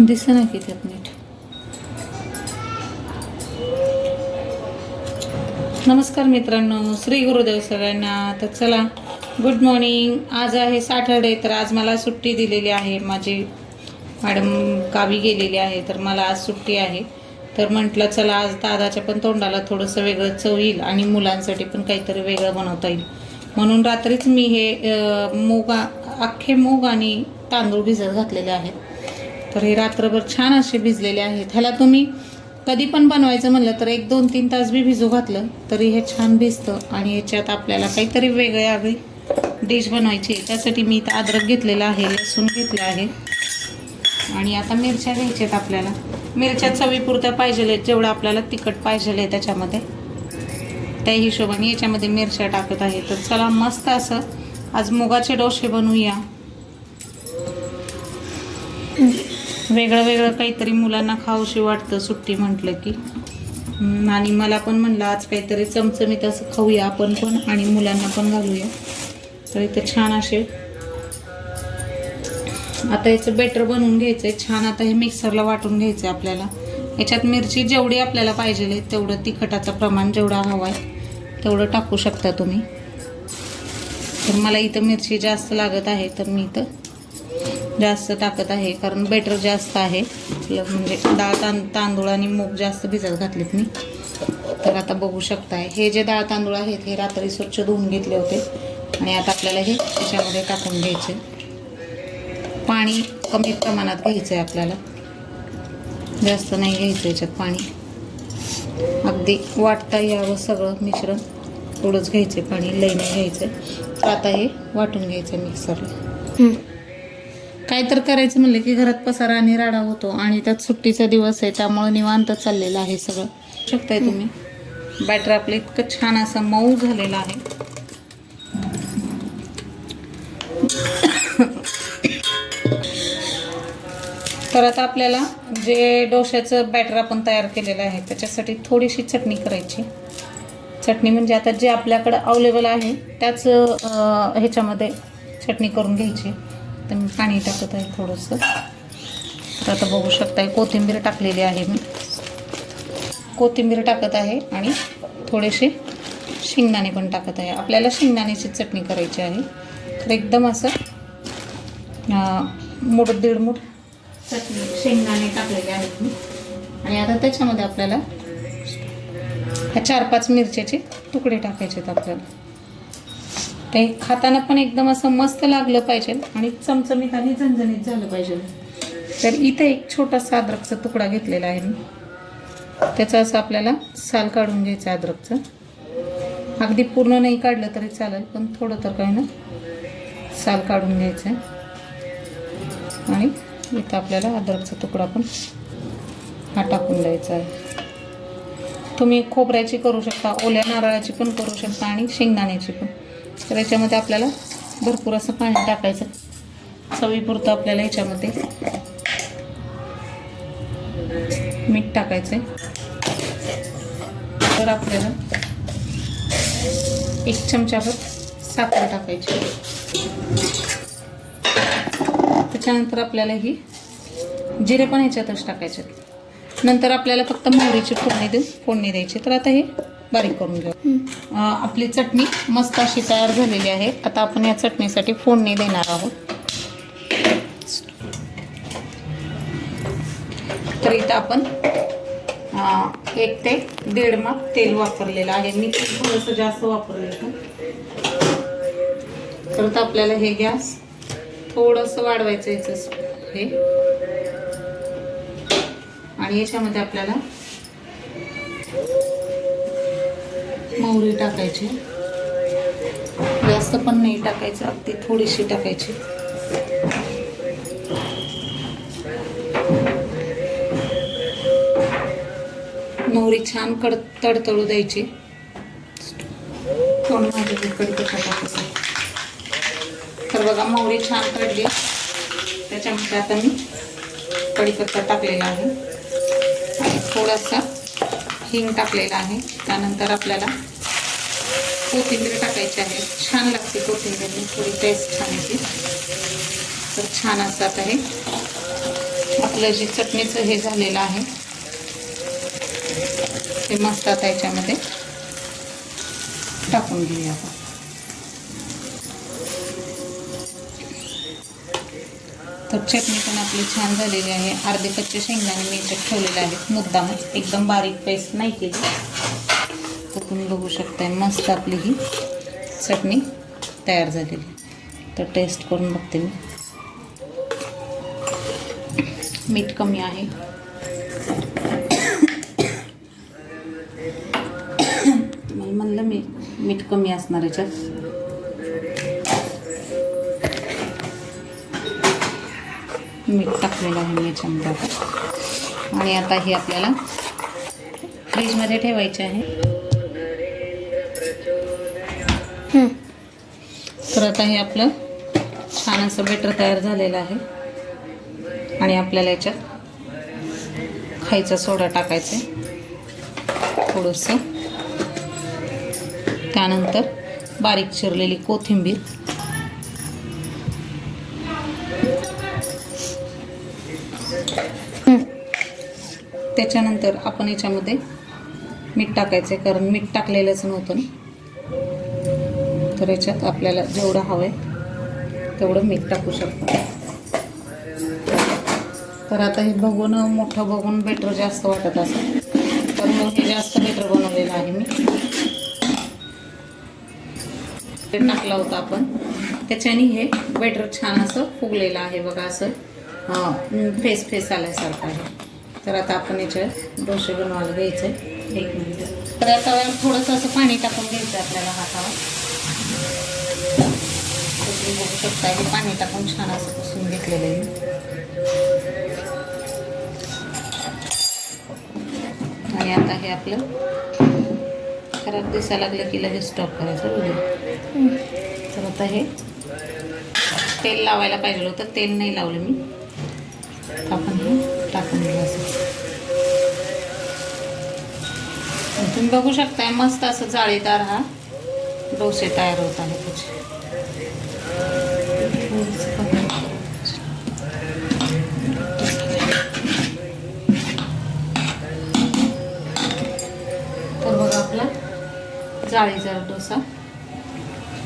दिस ना की त्यात नीट. नमस्कार मित्रांनो श्री गुरुदेव सगळ्यांना. तर चला गुड मॉर्निंग आज आहे सॅटरडे तर आज मला सुट्टी दिलेली आहे. माझी मॅडम गावी गेलेली आहे तर मला आज सुट्टी आहे. तर म्हटलं चला आज दादाच्या पण तोंडाला थोडंसं वेगळं चव येईल आणि मुलांसाठी पण काहीतरी वेगळं बनवता येईल. म्हणून रात्रीच मी हे मूग अख्खे मूग आणि तांदूळ भिजत घातलेले आहेत. तर हे रात्रभर छान असे भिजलेले आहेत. ह्याला तुम्ही कधी पण बनवायचं म्हणलं तर एक दोन तीन तास बी भिजू घातलं तरी हे छान भिजतं आणि याच्यात आपल्याला काहीतरी वेगळे आगळी डिश बनवायची आहे. त्यासाठी मी इथं अद्रक घेतलेलं आहे लसूण घेतलं आहे. आणि आता मिरच्या घ्यायच्यात आपल्याला. मिरच्या चवीपुरत्या पाहिजे आहेत जेवढं आपल्याला तिखट पाहिजेल आहे त्याच्यामध्ये. त्या हिशोबाने याच्यामध्ये मिरच्या टाकत आहे. तर चला मस्त असं आज मुगाचे डोसे बनवूया. वेगळं वेगळं काहीतरी मुलांना खाऊशी वाटतं सुट्टी म्हटलं की. आणि मला पण म्हणलं आज काहीतरी चमचमीत असं खाऊया आपण पण आणि मुलांना पण घालूया. तर इथं छान असे. आता याचं बेटर बनवून घ्यायचं आहे छान आता हे मिक्सरला वाटून घ्यायचं आहे आपल्याला. याच्यात मिरची जेवढी आपल्याला पाहिजे आहे तेवढं तिखटाचं प्रमाण जेवढा हवं आहे तेवढं टाकू शकता तुम्ही. तर मला इथं मिरची जास्त लागत आहे तर मी इथं जास्त टाकत आहे कारण बेटर जास्त आहे. म्हणजे डाळ तां तांदूळ आणि मूग जास्त भिजत घातलेत मी. तर आता बघू शकताय. हे जे डाळ तांदूळ आहेत हे रात्री स्वच्छ धुवून घेतले होते. आणि आता आपल्याला हे त्याच्यामध्ये टाकून घ्यायचे. पाणी कमी प्रमाणात घ्यायचं आहे आपल्याला. जास्त नाही घ्यायचं याच्यात पाणी. अगदी वाटता यावं सगळं मिश्रण. थोडंच घ्यायचं पाणी लई नाही घ्यायचं आता हे वाटून घ्यायचं मिक्सरला काय तर करायचं म्हणलं की घरात पसारा आणि राडा होतो आणि त्यात सुट्टीचा दिवस आहे त्यामुळे निवांत चाललेलं आहे सगळं. शकताय तुम्ही? बॅटर आपलं इतकं छान असं मऊ झालेलं आहे. तर आता आपल्याला जे डोश्याचं बॅटर आपण तयार केलेलं आहे त्याच्यासाठी थोडीशी चटणी करायची. चटणी म्हणजे आता जे आपल्याकडं अवेलेबल आहे त्याच ह्याच्यामध्ये चटणी करून घ्यायची. तर मी पाणी टाकत आहे थोडंसं. तर आता बघू शकताय कोथिंबीर टाकलेली आहे मी. कोथिंबीर टाकत आहे आणि थोडेसे शेंगदाणे पण टाकत आहे. आपल्याला शेंगदाण्याची चटणी करायची आहे. तर एकदम असं मूठ दीड मूठ चटणी शेंगदाणे टाकलेले आहेत मी. आणि आता त्याच्यामध्ये आपल्याला ह्या चार पाच मिरच्याचे तुकडे टाकायचे आहेत आपल्याला. ते खाताना पण एकदम असं मस्त लागलं पाहिजे आणि चमचमीत आणि झणझणीत झालं पाहिजे. तर इथे एक छोटासा अद्रकचा तुकडा घेतलेला आहे मी. त्याचा असं आपल्याला साल काढून घ्यायचं आहे अद्रकचं. अगदी पूर्ण नाही काढलं तरी चालेल पण थोडं तर काही ना साल काढून घ्यायचं आहे. आणि इथं आपल्याला अद्रकचा तुकडा पण हा टाकून द्यायचा आहे. तुम्ही खोबऱ्याची करू शकता ओल्या नारळाची पण करू शकता आणि शेंगदाण्याची पण. तर याच्यामध्ये आपल्याला भरपूर असं पाणी टाकायचं. चवीपुरतं आपल्याला याच्यामध्ये मीठ टाकायचं तर आपल्याला एक चमचाभर साखर टाकायची. त्याच्यानंतर आपल्याला ही जिरे पण ह्याच्यातच टाकायचे. नंतर आपल्याला फक्त मोहरीची फोडणी देऊन फोडणी द्यायची. तर आता हे बारीक करून घेऊ. आपली चटणी मस्त अशी तयार झालेली आहे. आता आपण या चटणीसाठी फोडणी देणार आहोत. तर इथं आपण एक ते दीड माप तेल वापरलेलं आहे. मी तेल थोडंसं जास्त वापरलेलं तर आपल्याला हे गॅस थोडंसं वाढवायचं याचं हे. आणि याच्यामध्ये आपल्याला मोहरी टाकायची. जास्त पण नाही टाकायचं अगदी थोडीशी टाकायची. मोहरी छान कड तडतळू द्यायची. थोडं माझी कडकशा टाकायचं. तर बघा मोहरी छान कडली त्याच्यामध्ये आता मी कढीपत्ता टाकलेला आहे. थोडासा हिंग टाकलेला आहे. त्यानंतर आपल्याला कोथिंबीर टाकायची आहे. छान लागते कोथिंबीर. थोडी टेस्ट छान येते. तर छान असतात आहे हे आपलं जे चटणीचं हे झालेलं आहे. ते मस्त आता याच्यामध्ये टाकून घेऊया आपण. तर चटणी पण आपली छान झालेली आहे. अर्धे कच्चे शेंगदाणे मी याच्यात ठेवलेले आहेत. मुद्दामच. एकदम बारीक पेस्ट नाही केली. तर तुम्ही बघू शकताय. मस्त आपली ही चटणी तयार झालेली तर टेस्ट करून बघते मी. मीठ कमी आहे. तुम्हाला म्हणलं मी मीठ कमी असणार याच्यात. मीठ टाकलेलं आहे मी याच्यामध्ये. आणि आता हे आपल्याला फ्रीजमध्ये ठेवायचे आहे. तर आता हे आपलं छान असं बेटर तयार झालेलं आहे. आणि आपल्याला याच्यात खायचा सोडा टाकायचा आहे. थोडंसं. त्यानंतर बारीक चिरलेली कोथिंबीर. त्याच्यानंतर आपण याच्यामध्ये मीठ टाकायचं आहे कारण मीठ टाकलेलंच नव्हतं ना. तर याच्यात आपल्याला जेवढं हवं आहे तेवढं मीठ टाकू शकतो. तर आता हे बघून मोठं बघून बेटर जास्त वाटत असेल. तर मग हे जास्त बेटर बनवलेलं आहे मी. टाकला होता आपण. त्याच्याने हे बेटर छान असं फुगलेलं आहे बघा असं. फेस फेस आल्यासारखं आहे. तर आता आपण याच्यावर डोसे बनवायला घ्यायचे. एक मिनिट. तर आता थोडंसं असं पाणी टाकून घ्यायचं आपल्याला हातावर. तुम्ही बघू शकता हे पाणी टाकून छान असं पुसून घेतलेलं आहे. आणि आता हे आपलं खराब दिसायला लागलं की लगेच स्टॉप करायचं. बघू तर आता हे तेल लावायला पाहिजे होतं. तेल नाही लावलं मी. टाकून तुम्ही बघू शकताय मस्त असं जाळीदार हा. डोसे तयार होत आहे त्याचे. तर बघा आपला जाळीदार डोसा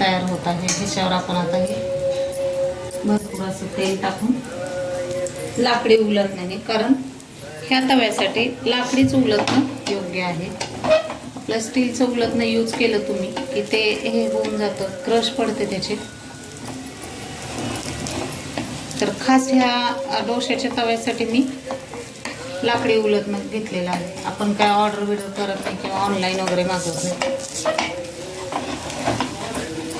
तयार होत आहे. ह्याच्यावर आपण आता हे भरपूर असं तेल टाकून लाकडी उलत नाही कारण ह्या तव्यासाठी लाकडीच उलतणं योग्य आहे. आपलं स्टीलचं उलतणं यूज केलं तुम्ही की ते हे होऊन जातं क्रश पडते त्याचे. तर खास ह्या डोश्याच्या तव्यासाठी मी लाकडी उलतणं घेतलेलं आहे. आपण काय ऑर्डर बिडर करत नाही किंवा ऑनलाईन वगैरे मागवत नाही.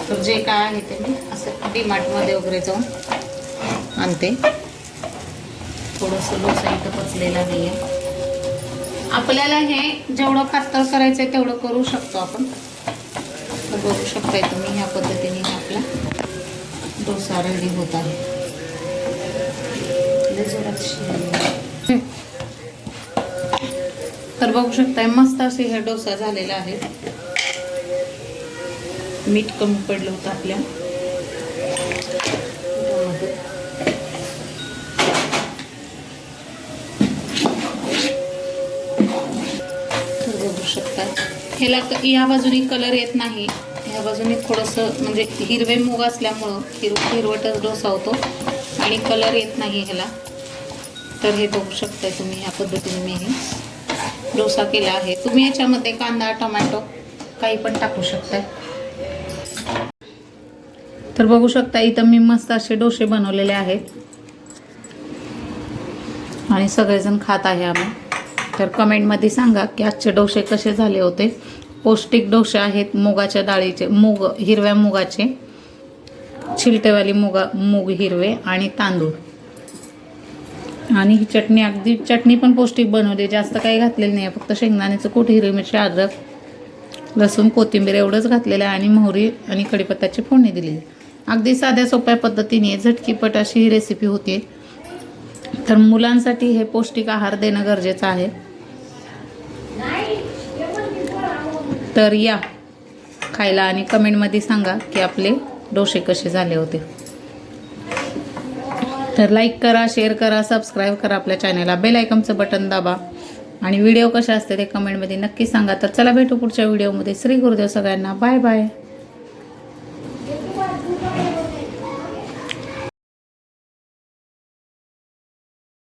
तर जे काय आहे ते मी असं डीमार्टमध्ये वगैरे जाऊन आणते. थोडंसं डोसा इथं पचलेला नाही आहे आपल्याला हे जेवढं पातळ करायचं आहे तेवढं करू शकतो आपण. तर बघू शकताय तुम्ही ह्या पद्धतीने आपला डोसा रेडी होत आहे. आहे. तर बघू शकताय मस्त असे हे डोसा झालेला आहे. मीठ कमी पडलं होतं आपल्या. ह्याला क- या बाजूने कलर येत नाही. ह्या बाजूने थोडंसं म्हणजे हिरवे मूग असल्यामुळं हिर हिरवटच डोसा होतो आणि कलर येत नाही ह्याला. तर हे बघू शकताय तुम्ही ह्या पद्धतीने मी हे डोसा केला आहे. तुम्ही याच्यामध्ये कांदा टोमॅटो काही पण टाकू शकताय. तर बघू शकता इथं मी मस्त असे डोसे बनवलेले आहेत. आणि सगळेजण खात आहे आम्ही. तर कमेंटमध्ये सांगा की आजचे डोसे कसे झाले होते? पौष्टिक डोसे आहेत मुगाच्या डाळीचे मूग हिरव्या मुगाचे छिलटेवाली मुगा मूग हिरवे आणि तांदूळ. आणि ही चटणी अगदी चटणी पण पौष्टिक बनवली जास्त काही घातलेलं नाही आहे फक्त शेंगदाण्याचं कूट हिरवी मिरची अद्रक लसूण कोथिंबीर एवढंच घातलेलं आहे आणि मोहरी आणि कढीपत्त्याची फोडणी दिलेली अगदी साध्या सोप्या पद्धतीने झटकीपट अशी ही रेसिपी होते तर मुलांसाठी हे पौष्टिक आहार देणं गरजेचं आहे. तर या खायला आणि कमेंटमध्ये सांगा की आपले डोसे कसे झाले होते. तर लाईक करा शेअर करा सबस्क्राईब करा आपल्या चॅनलला बेल आयकॉनचं बटन दाबा. आणि व्हिडिओ कसे असते ते कमेंटमध्ये नक्की सांगा. तर चला भेटू पुढच्या व्हिडिओमध्ये श्री गुरुदेव सगळ्यांना. Bye bye